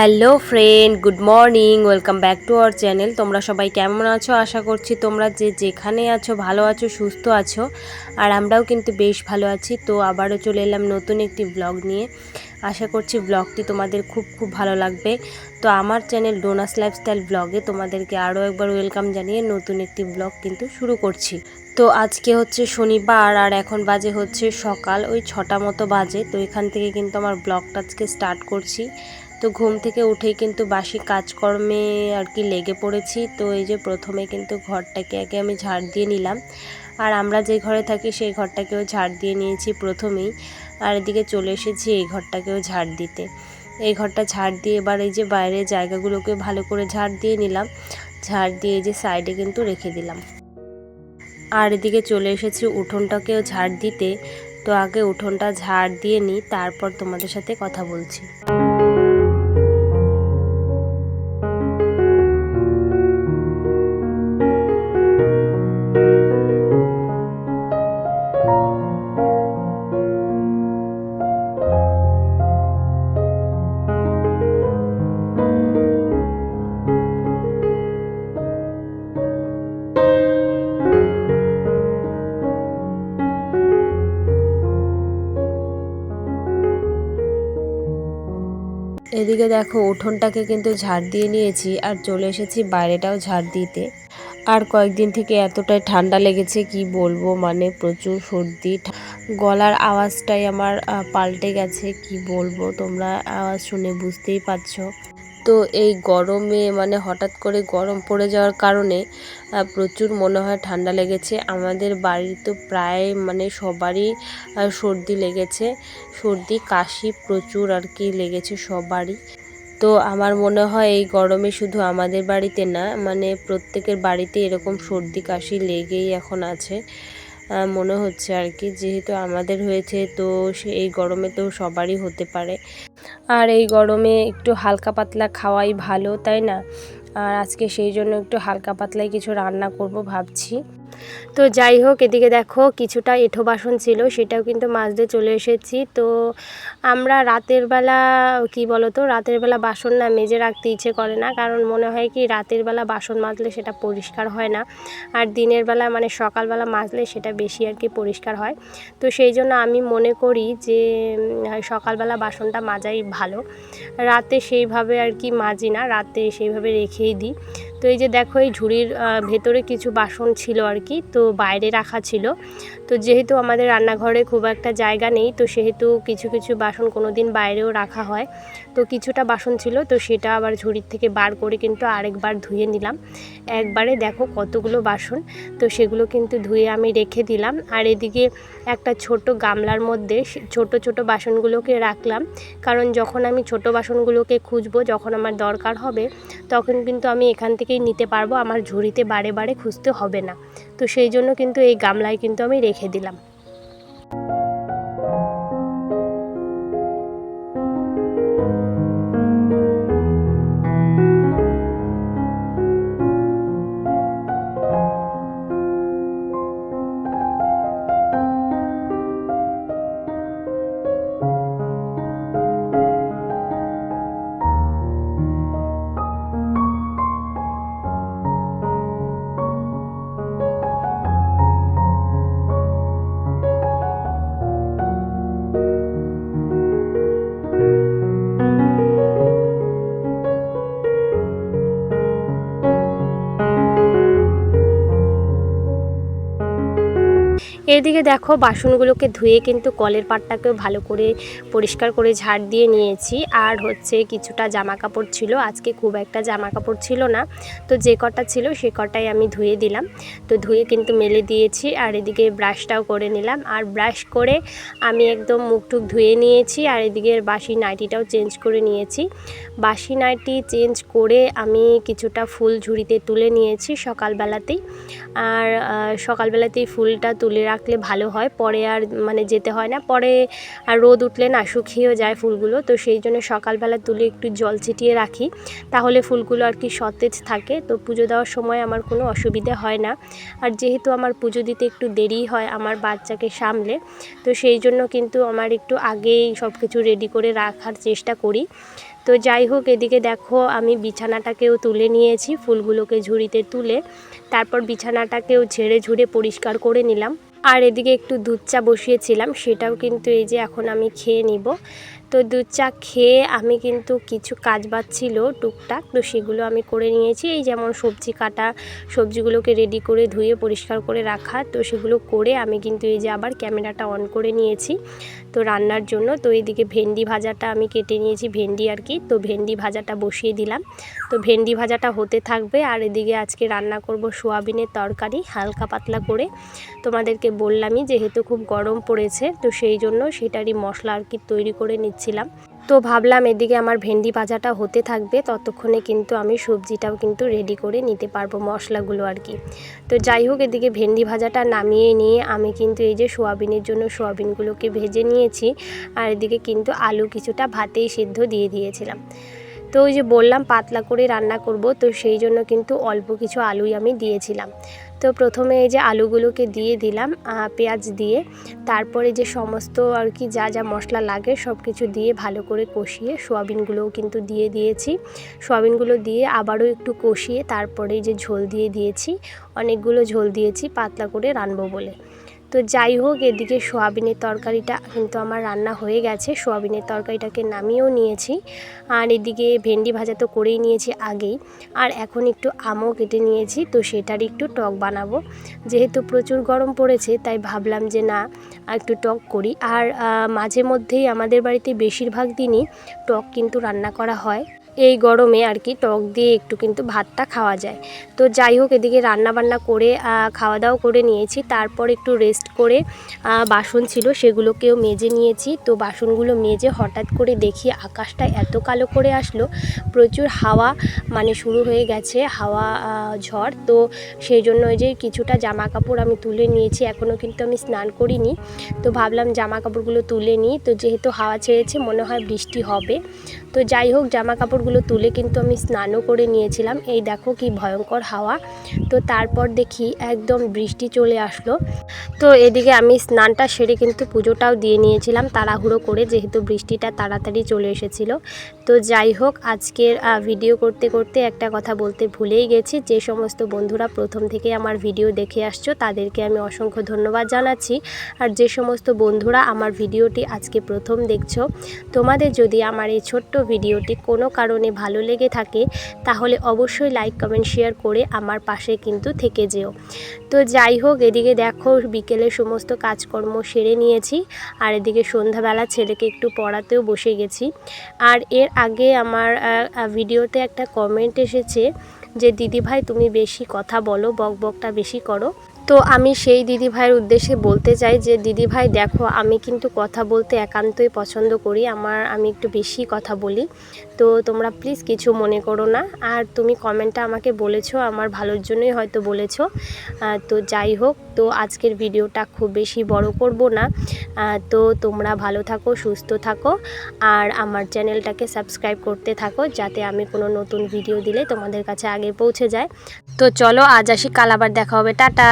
hello friend, good morning, welcome back to our channel. তোমরা সবাই কেমন আছো? আশা করছি তোমরা যে যেখানে আছো, ভালো আছো, সুস্থ আছো, আর আমরাও কিন্তু বেশ ভালো আছি। তো আবারও চলে এলাম নতুন একটি ব্লগ নিয়ে। আশা করছি ব্লগটি তোমাদের খুব খুব ভালো লাগবে। তো আমার চ্যানেল ডোনাস লাইফস্টাইল ব্লগে তোমাদেরকে আরও একবার ওয়েলকাম জানিয়ে নতুন একটি ব্লগ কিন্তু শুরু করছি। তো আজকে হচ্ছে শনিবার, আর এখন বাজে হচ্ছে সকাল, ওই ছটা মতো বাজে। তো এখান থেকে কিন্তু আমার ব্লগটা আজকে স্টার্ট করছি। তো ঘুম থেকে উঠেই কিন্তু বাসি কাজকর্মে আর কি লেগে পড়েছি। তো এই যে প্রথমে কিন্তু ঘরটাকে আগে আমি ঝাড় দিয়ে নিলাম। আর আমরা যে ঘরে থাকি সেই ঘরটাকেও ঝাড় দিয়ে নিয়েছি প্রথমেই। আর এদিকে চলে এসেছি এই ঘরটাকেও ঝাড় দিতে। এই ঘরটা ঝাড় দিয়ে এবার এই যে বাইরের জায়গাগুলোকে ভালো করে ঝাড় দিয়ে নিলাম। ঝাড় দিয়ে এই যে সাইডে কিন্তু রেখে দিলাম। আর এদিকে চলে এসেছি উঠোনটাকেও ঝাড় দিতে। তো আগে উঠোনটা ঝাড় দিয়ে নিই, তারপর তোমাদের সাথে কথা বলছি। এদিকে দেখো, উঠোনটাকে কিন্তু ঝাড় দিয়ে নিয়েছি আর চলে এসেছি বাইরেটাও ঝাড় দিতে। আর কয়েকদিন থেকে এতটাই ঠান্ডা লেগেছে, কি বলব? মানে প্রচুর সর্দি গলার আওয়াজটাই আমার পাল্টে গেছে, কি বলব? তোমরা আওয়াজ শুনে বুঝতেই পারছ। তো এই গরমে মানে হঠাৎ করে গরম পড়ে যাওয়ার কারণে প্রচুর মনে হয় ঠান্ডা লেগেছে। আমাদের বাড়ি তো প্রায় মানে সবারই সর্দি লেগেছে। সর্দি, কাশি প্রচুর আর কি লেগেছে সবারই। তো আমার মনে হয় এই গরমে শুধু আমাদের বাড়িতে না মানে প্রত্যেকের বাড়িতে এরকম সর্দি, কাশি লেগেই এখন আছে। মনে হচ্ছে আর কি। যেহেতু আমাদের হয়েছে, তো এই গরমে তো সবারই হতে পারে। আর এই গরমে একটু হালকা পাতলা খাওয়াই ভালো, তাই না? আর আজকে সেই জন্য একটু হালকা পাতলাই কিছু রান্না করব ভাবছি। তো যাই হোক, এদিকে দেখো কিছুটা এঁঠো বাসন ছিল, সেটাও কিন্তু মাজতে চলে এসেছি। তো আমরা রাতের বেলা, কি বলো তো রাতের বেলা বাসন না মেজে রাখতে ইচ্ছে করে না, কারণ মনে হয় কি, রাতের বেলা বাসন মাজলে সেটা পরিষ্কার হয় না। আর দিনের বেলা মানে সকালবেলা মাজলে সেটা বেশি আর কি পরিষ্কার হয়। তো সেই জন্য আমি মনে করি যে সকালবেলা বাসনটা মাজাই ভালো। রাতে সেইভাবে আর কি মাজি না, রাতে সেইভাবে রেখেই দিই। তো এই যে দেখো, এই ঝুড়ির ভেতরে কিছু বাসন ছিল আর কি, তো বাইরে রাখা ছিল। তো যেহেতু আমাদের রান্নাঘরে খুব একটা জায়গা নেই, তো সেহেতু কিছু কিছু বাসন কোনো দিন বাইরেও রাখা হয়। তো কিছুটা বাসন ছিল, তো সেটা আবার ঝুড়ির থেকে বার করে কিন্তু আরেকবার ধুয়ে নিলাম। একবারে দেখো কতগুলো বাসন, তো সেগুলো কিন্তু ধুয়ে আমি রেখে দিলাম। আর এদিকে একটা ছোট গামলার মধ্যে ছোট ছোট বাসনগুলোকে রাখলাম। কারণ যখন আমি ছোট বাসনগুলোকে খুঁজবো, যখন আমার দরকার হবে, তখন কিন্তু আমি এখান থেকেই নিতে পারব, আমার ঝুড়িতে বারে বারে খুঁজতে হবে না। তো সেই জন্য কিন্তু এই গামলায় কিন্তু আমি রেখে দিলাম। এদিকে দেখো বাসনগুলোকে ধুয়ে কিন্তু কলের পাটটাকেও ভালো করে পরিষ্কার করে ঝাড় দিয়ে নিয়েছি। আর হচ্ছে কিছুটা জামা কাপড় ছিল। আজকে খুব একটা জামা কাপড় ছিল না। তো যে কটা ছিল সে কটাই আমি ধুয়ে দিলাম। তো ধুয়ে কিন্তু মেলে দিয়েছি আর এদিকে ব্রাশটাও করে নিলাম। আর ব্রাশ করে আমি একদম মুখ টুক ধুয়ে নিয়েছি। আর এদিকে বাসি নাইটিটাও চেঞ্জ করে নিয়েছি। বাসি নাইটি চেঞ্জ করে আমি কিছুটা ফুল ঝুড়িতে তুলে নিয়েছি সকালবেলাতেই। আর সকালবেলাতেই ফুলটা তুলে রাখলে ভালো হয়। পরে আর মানে যেতে হয় না। পরে আর রোদ উঠলে না শুকিয়েও যায় ফুলগুলো। তো সেই জন্য সকালবেলা তুলে একটু জল ছিটিয়ে রাখি। তাহলে ফুলগুলো আর কি সতেজ থাকে। তো পুজো দেওয়ার সময় আমার কোনো অসুবিধে হয় না। আর যেহেতু আমার পুজো দিতে একটু দেরি হয় আমার বাচ্চাকে সামলে, তো সেই জন্য কিন্তু আমার একটু আগেই সব কিছু রেডি করে রাখার চেষ্টা করি। তো যাই হোক, এদিকে দেখো আমি বিছানাটাকেও তুলে নিয়েছি। ফুলগুলোকে ঝুড়িতে তুলে তারপর বিছানাটাকেও ঝেড়ে ঝুড়ে পরিষ্কার করে নিলাম। আর এদিকে একটু দুধ চা বসিয়েছিলাম, সেটাও কিন্তু এই যে এখন আমি খেয়ে নিব। তো দুধ চা খেয়ে আমি কিন্তু কিছু কাজ বাজ ছিল টুকটাক, তো সেগুলো আমি করে নিয়েছি। এই যেমন সবজি কাটা, সবজিগুলোকে রেডি করে ধুয়ে পরিষ্কার করে রাখা, তো সেগুলো করে আমি কিন্তু এই যে আবার ক্যামেরাটা অন করে নিয়েছি। তো রান্নার জন্য তো এদিকে ভেন্ডি ভাজাটা আমি কেটে নিয়েছি, ভেন্ডি আর কি। তো ভেন্ডি ভাজাটা বসিয়ে দিলাম। তো ভেন্ডি ভাজাটা হতে থাকবে আর এদিকে আজকে রান্না করব সোয়াবিনের তরকারি, হালকা পাতলা করে। তোমাদেরকে বললামই যেহেতু খুব গরম পড়েছে, তো সেই জন্য সেটারই মশলা আর কি তৈরি করে নিচ্ছিলাম। তো ভাবলাম এদিকে আমার ভেন্ডি ভাজাটা হতে থাকবে, ততক্ষণে কিন্তু আমি সবজিটাও কিন্তু রেডি করে নিতে পারব মশলাগুলো আর কি। তো যাই হোক, এদিকে ভেন্ডি ভাজাটা নামিয়ে নিয়ে আমি কিন্তু এই যে সোয়াবিনের জন্য সোয়াবিনগুলোকে ভেজে নিয়েছি, আর এদিকে কিন্তু আলু কিছুটা ভাতেই সিদ্ধ দিয়ে দিয়েছিলাম। তো ওই যে বললাম, পাতলা করে রান্না করব, তো সেই জন্য কিন্তু অল্প কিছু আলুই আমি দিয়েছিলাম। তো প্রথমে এই যে আলুগুলোকে দিয়ে দিলাম পেঁয়াজ দিয়ে। তারপরে যে সমস্ত আর কি যা যা মশলা লাগে সব কিছু দিয়ে ভালো করে কষিয়ে সোয়াবিনগুলোও কিন্তু দিয়ে দিয়েছি। সোয়াবিনগুলো দিয়ে আবারও একটু কষিয়ে তারপরে যে ঝোল দিয়ে দিয়েছি, অনেকগুলো ঝোল দিয়েছি, পাতলা করে রানবো বলে। তো যাই হোক, এদিকে সোয়াবিনের তরকারিটা, কিন্তু আমার রান্না হয়ে গেছে। সোয়াবিনের তরকারিটাকে নামিয়েও নিয়েছি। আর এদিকে ভেন্ডি ভাজা তো করেই নিয়েছি আগেই। আর এখন একটু আমও কেটে নিয়েছি, তো সেটার একটু টক বানাবো। যেহেতু প্রচুর গরম পড়েছে, তাই ভাবলাম যে না একটু টক করি। আর মাঝে মধ্যেই আমাদের বাড়িতে বেশিরভাগ দিনই টক কিন্তু রান্না করা হয়। এই গরমে আর কি টক দিয়ে একটু কিন্তু ভাতটা খাওয়া যায়। তো যাই হোক, এদিকে রান্না বান্না করে খাওয়া দাওয়া করে নিয়েছি। তারপর একটু রেস্ট করে বাসন ছিল সেগুলোকেও মেজে নিয়েছি। তো বাসনগুলো মেজে হঠাৎ করে দেখি আকাশটা এত কালো করে আসলো। প্রচুর হাওয়া মানে শুরু হয়ে গেছে, হাওয়া ঝড়। তো সেই জন্য যে কিছুটা জামা কাপড় আমি তুলে নিয়েছি। এখনও কিন্তু আমি স্নান করিনি। তো ভাবলাম জামা কাপড়গুলো তুলে নিই। তো যেহেতু হাওয়া ছেড়েছে, মনে হয় বৃষ্টি হবে। তো যাই হোক জামা কাপড়গুলো তুলে কিন্তু আমি স্নানও করে নিয়েছিলাম। এই দেখো কি ভয়ঙ্কর হাওয়া। তো তারপর দেখি একদম বৃষ্টি চলে আসলো। তো এদিকে আমি স্নানটা সেরে কিন্তু পুজোটাও দিয়ে নিয়েছিলাম তাড়াহুড়ো করে, যেহেতু বৃষ্টিটা তাড়াতাড়ি চলে এসেছিল। তো যাই হোক, আজকের ভিডিও করতে করতে একটা কথা বলতে ভুলেই গেছি। যে সমস্ত বন্ধুরা প্রথম থেকে আমার ভিডিও দেখে আসছো, তাদেরকে আমি অসংখ্য ধন্যবাদ জানাচ্ছি। আর যে সমস্ত বন্ধুরা আমার ভিডিওটি আজকে প্রথম দেখছ, তোমাদের যদি আমার এই ছোট্ট ভিডিওটি কোনো কারণে ভালো লেগে থাকে, তাহলে অবশ্যই লাইক কমেন্ট শেয়ার করে আমার পাশে কিন্তু থেকে যেও। তো যাই হোক, এদিকে দেখো বিকেলে সমস্ত কাজকর্ম সেরে নিয়েছি, আর এদিকে সন্ধ্যাবেলা ছেলেকে একটু পড়াতেও বসে গেছি। আর এর আগে আমার ভিডিওতে একটা কমেন্ট এসেছে যে দিদি ভাই তুমি বেশি কথা বলো, বক বকটা বেশি করো। তো আমি সেই দিদি ভাইয়ের উদ্দেশ্যে বলতে চাই যে দিদি ভাই দেখো, আমি কিন্তু কথা বলতে একান্তই পছন্দ করি। আমার, আমি একটু বেশি কথা বলি। তো তোমরা প্লিজ কিছু মনে করো না। আর তুমি কমেন্টটা আমাকে বলেছ, আমার ভালোর জন্যই হয়তো বলেছ। তো যাই হোক, তো আজকের ভিডিওটা খুব বেশি বড় করব না। তো তোমরা ভালো থাকো, সুস্থ থাকো। আর আমার চ্যানেলটাকে সাবস্ক্রাইব করতে থাকো, যাতে আমি কোনো নতুন ভিডিও দিলে তোমাদের কাছে আগে পৌঁছে যায়। তো চলো, আজ আসি, কাল আবার দেখা হবে। টাটা!